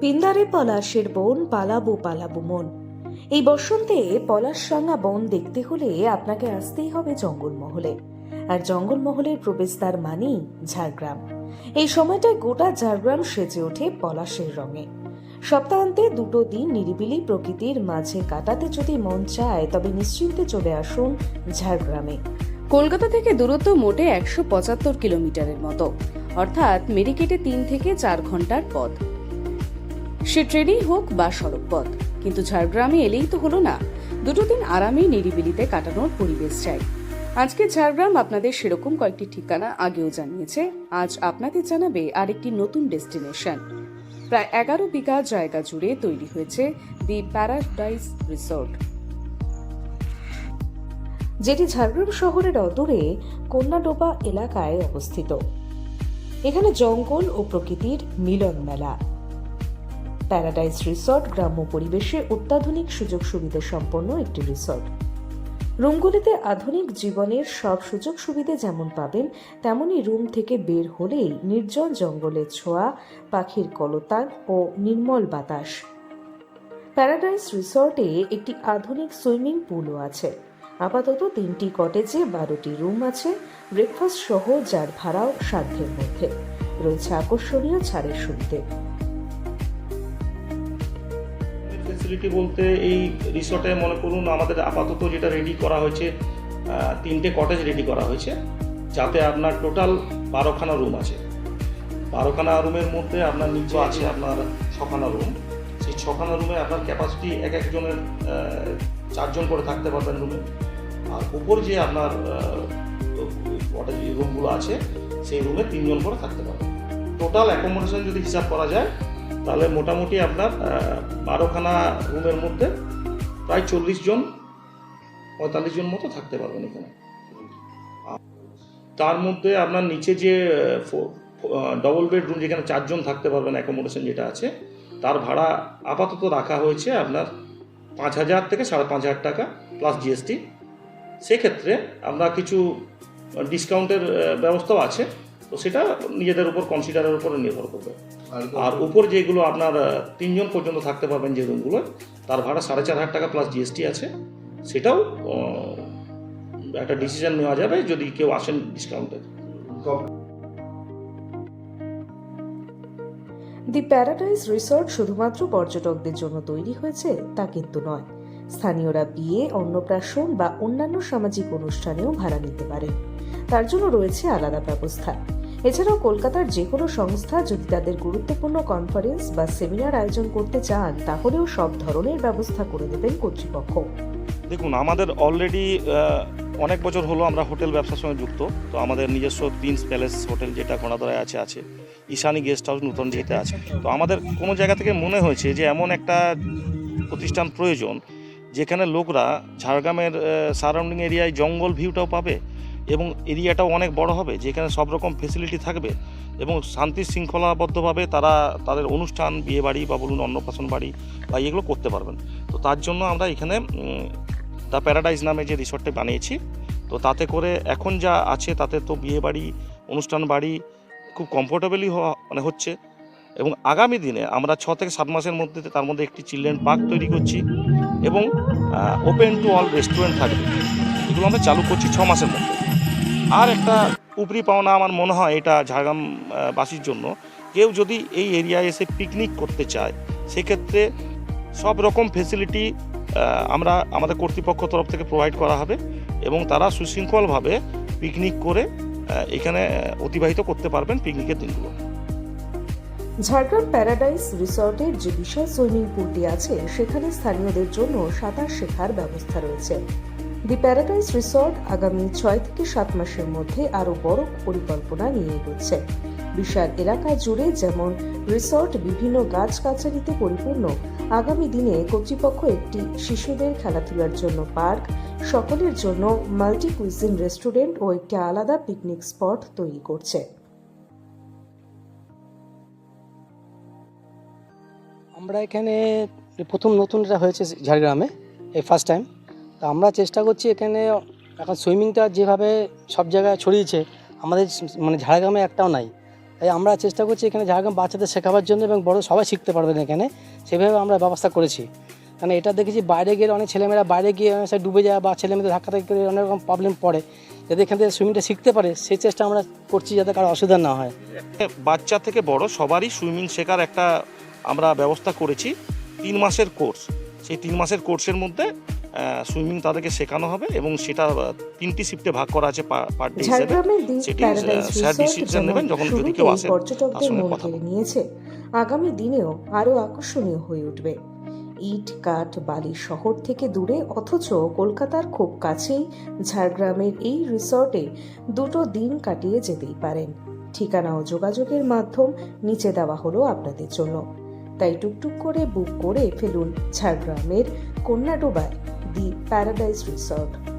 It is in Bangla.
পিন্দারে পলাশের বন পালাবো পালাবো মন। এই বসন্তে পলাশরাঙা বন দেখতে হলে আপনাকে আসতেই হবে জঙ্গলমহলে। আর জঙ্গলমহলের প্রবেশদ্বার মানেই ঝাড়গ্রাম। এই সময়টায় গোটা ঝাড়গ্রাম সেজে ওঠে পলাশের রঙে। সপ্তাহান্তে দুটো দিন নিরিবিলি প্রকৃতির মাঝে কাটাতে যদি মন চায়, তবে নিশ্চিন্তে চলে আসুন ঝাড়গ্রামে। কলকাতা থেকে দূরত্ব মোটে একশো পঁচাত্তর কিলোমিটারের মতো। অর্থাৎ মেডিকেটে তিন থেকে চার ঘণ্টার পথ। সে ট্রেনেই হোক বা সড়ক পথ কিন্তু ঝাড়গ্রামে এলেই তো হলো না। দুটো দিন আরামে নিরিবিলিতে কাটানোর পরিবেশ চাই। আজকে ঝাড়গ্রাম আপনাদের সেরকম কয়েকটি ঠিকানা আগেও জানিয়েছে। আজ আপনাদের জানাবে আরেকটি নতুন ডেস্টিনেশন। প্রায় এগারো বিঘা জায়গা জুড়ে তৈরি হয়েছে দি প্যারাডাইস রিসোর্ট। যেটি ঝাড়গ্রাম শহরের অদূরে কন্যাডোবা এলাকায় অবস্থিত। এখানে জঙ্গল ও প্রকৃতির মিলন মেলা প্যারাডাইস রিসর্ট গ্রাম্য পরিবেশে অত্যাধুনিক সুযোগ সুবিধা সম্পন্ন একটি রিসর্ট। রুমগুলিতে আধুনিক জীবনের সব সুযোগ সুবিধে যেমন পাবেন তেমনই রুম থেকে বের হলেই নির্জন জঙ্গলের ছোঁয়া, পাখির কলতান ও নির্মল বাতাস। প্যারাডাইস রিসর্টে একটি আধুনিক সুইমিং পুলও আছে। আপাতত তিনটি কটেজে বারোটি রুম আছে, ব্রেকফাস্ট সহ যার ভাড়াও সাধ্যের মধ্যে। রয়েছে আকর্ষণীয় ছাড়ের সুবিধে। ফেসিলিটি বলতে এই রিসর্টে মনে করুন আমাদের আপাতত যেটা রেডি করা হয়েছে তিনটে কটেজ রেডি করা হয়েছে, যাতে আপনার টোটাল বারোখানা রুম আছে। বারোখানা রুমের মধ্যে আপনার নিচে আছে আপনার ছখানা রুম সেই ছখানা রুমে আপনার ক্যাপাসিটি এক একজনের চারজন করে থাকতে পারবেন রুমে আর উপর যে আপনার কটেজ রুমগুলো আছে, সেই রুমে তিনজন করে থাকতে পারবেন। টোটাল অ্যাকোমোডেশন যদি হিসাব করা যায় তাহলে মোটামুটি আপনার বারোখানা রুমের মধ্যে প্রায় চল্লিশ জন, পঁয়তাল্লিশ জন মতো থাকতে পারবেন এখানে। তার মধ্যে আপনার নিচে যে ডবল বেডরুম যেখানে চারজন থাকতে পারবেন অ্যাকোমোডেশন যেটা আছে, তার ভাড়া আপাতত রাখা হয়েছে আপনার পাঁচ হাজার থেকে সাড়ে পাঁচ হাজার টাকা প্লাস জিএসটি সেক্ষেত্রে আমরা কিছু ডিসকাউন্টের ব্যবস্থাও আছে। তো সেটা নিজেদের উপর কনসিডারের উপর নির্ভর করবে। আর উপর যেগুলো আপনার তিনজন পর্যন্ত থাকতে পারবেন যে রুমগুলো তার ভাড়া সাড়ে চার হাজার টাকা প্লাস জিএসটি আছে। সেটাও একটা ডিসিশন নেওয়া যাবে যদি কেউ আসেন ডিসকাউন্টে দি প্যারাডাইস রিসর্ট শুধুমাত্র পর্যটকদের জন্য তৈরি হয়েছে তা কিন্তু নয়। স্থানীয়রা বিয়ে অন্নপ্রাশন বা অন্যান্য সামাজিক অনুষ্ঠানেও ভাড়া নিতে পারে তার জন্য রয়েছে আলাদা ব্যবস্থা। এছাড়াও কলকাতার যে কোনো সংস্থা যদি তাদের গুরুত্বপূর্ণ কনফারেন্স বা সেমিনার আয়োজন করতে চান, তাহলেও সব ধরনের ব্যবস্থা করে দেবেন কর্তৃপক্ষ। দেখুন, আমাদের অলরেডি অনেক বছর হলো আমরা হোটেল ব্যবসার সঙ্গে যুক্ত। তো আমাদের নিজস্ব প্রিন্স প্যালেস হোটেল যেটা ঘোড়াদরায় আছে আছে। ঈশানী গেস্ট হাউস নতুন যেটা আছে। তো আমাদের কোনো জায়গা থেকে মনে হয়েছে যে এমন একটা প্রতিষ্ঠান প্রয়োজন, যেখানে লোকরা ঝাড়গ্রামের সারাউন্ডিং এরিয়ায় জঙ্গল ভিউটাও পাবে। এবং এরিয়াটাও অনেক বড় হবে, যেখানে সব রকম ফেসিলিটি থাকবে এবং শান্তি শৃঙ্খলাবদ্ধভাবে তারা তাদের অনুষ্ঠান বিয়ে বাড়ি বা বলুন অন্নপ্রাশন বাড়ি বা এগুলো করতে পারবেন। তো তার জন্য আমরা এখানে দ্য প্যারাডাইজ নামে যে রিসর্টটা বানিয়েছি, তো তাতে করে এখন যা আছে তাতে তো বিয়ে বাড়ি অনুষ্ঠান বাড়ি খুব কমফোর্টেবলি হওয়া মানে হচ্ছে। এবং আগামী দিনে আমরা ছ থেকে সাত মাসের মধ্যে তার মধ্যে একটি চিলড্রেন পার্ক তৈরি করছি এবং ওপেন টু অল রেস্টুরেন্ট থাকবে। এগুলো আমরা চালু করছি ছ মাসের মধ্যে। আর একটা উপরি পাওনা আমার মনে হয় এটা ঝাড়গ্রাম আহ, বাসীর জন্য। কেউ যদি এই এরিয়ায় এসে পিকনিক করতে চায় সেক্ষেত্রে সব রকম ফেসিলিটি আমরা আমাদের কর্তৃপক্ষ তরফ থেকে প্রোভাইড করা হবে এবং তারা সুশৃঙ্খলভাবে পিকনিক করে এখানে অতিবাহিত করতে পারবেন পিকনিকের দিনগুলো। ঝাড়গ্রাম প্যারাডাইস রিসর্টের যে বিশাল সুইমিং পুলটি আছে সেখানে স্থানীয়দের জন্য সাঁতার শেখার ব্যবস্থা রয়েছে। দি প্যারাডাইস রিসর্ট আগামী ছয় থেকে সাত মাসের মধ্যে আরও বড় পরিকল্পনা নিয়ে এগোচ্ছে। বিশাল এলাকা জুড়ে যেমন রিসর্ট বিভিন্ন গাছগাছালিতে পরিপূর্ণ, আগামী দিনে কর্তৃপক্ষ একটি শিশুদের খেলাধুলার জন্য পার্ক, সকলের জন্য মাল্টি কুইজিন রেস্টুরেন্ট ও একটি আলাদা পিকনিক স্পট তৈরি করছে। আমরা এখানে প্রথম নতুন হয়েছে ঝাড়গ্রামে, এই ফার্স্ট টাইম তা আমরা চেষ্টা করছি এখানে এখন সুইমিংটা যেভাবে সব জায়গায় ছড়িয়েছে, আমাদের মানে ঝাড়গ্রামে একটাও নাই। তাই আমরা চেষ্টা করছি এখানে ঝাড়গ্রাম বাচ্চাদের শেখাবার জন্য এবং বড় সবাই শিখতে পারবেন এখানে। সেভাবে আমরা ব্যবস্থা করেছি। কারণ এটা দেখেছি বাইরে গিয়ে অনেক ছেলেমেয়েরা বাইরে গিয়ে অনেক ডুবে যায় বা ছেলেমেয়েদের ধাক্কা ধাক্কি করে অনেক রকম প্রবলেম পড়ে। যাতে এখান থেকে সুইমিংটা শিখতে পারে, সেই চেষ্টা আমরা করছি যাতে কারও অসুবিধা না হয়। বাচ্চা থেকে বড় সবারই সুইমিং শেখার একটা আমরা ব্যবস্থা করেছি। তিন মাসের কোর্স। সেই তিন মাসের কোর্সের মধ্যে সুইমিং তাদেরকে শেখানো হবে এবং সেটা তিনটি শিফটে ভাগ করা আছে পার ডে হিসেবে। সেটি, স্যার যেমন নেবেন যখন যদি কেউ আসেন, মন কথা নিয়েছে। আগামী দিনেও আরও আকর্ষণীয় হয়ে উঠবে। ইট কাঠ বালি শহর থেকে দূরে অথচ কলকাতার খুব কাছেই ঝাড়গ্রামের এই রিসর্টে দুটো দিন কাটিয়ে যেতেই পারেন। ঠিকানা ও যোগাযোগের মাধ্যম নিচে দেওয়া হলো আপনাদের জন্য। তাই টুকটুক করে বুক করে ফেলুন ঝাড়গ্রামের কন্যাডোবায় দি প্যারাডাইস রিসর্ট